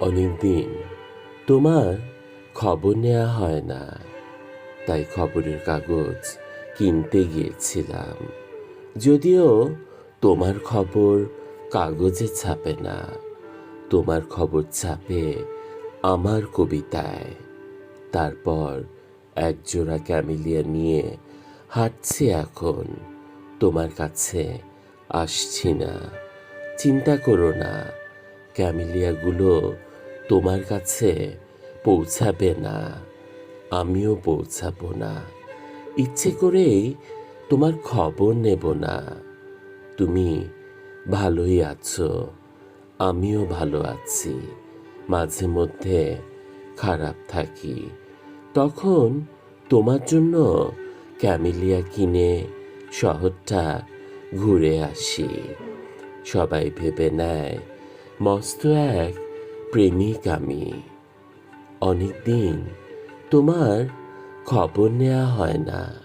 অনেকদিন তোমার খবর নেওয়া হয় না। তাই খবরের কাগজ কিনতে গিয়েছিলাম। যদিও তোমার খবর কাগজে ছাপে না। তোমার খবর ছাপে আমার কবিতায়। তারপর একজোড়া ক্যামিলিয়া নিয়ে হাঁটছি এখন। তোমার কাছে আসছি না। চিন্তা করো না, ক্যামিলিয়াগুলো তোমার কাছে পৌঁছাবে না, আমিও পৌঁছাবো না। ইচ্ছে করেই তোমার খবর নেব না। তুমি ভালোই আছো, আমিও ভালো আছি, মাঝে মধ্যে খারাপ থাকি। তখন তোমার জন্য ক্যামিলিয়া কিনে শহরটা ঘুরে আসি। সবাই ভেবে নেয়, মস্ত এক প্রেমিক আমি অনেকদিন তোমার খবর নেওয়া হয় না।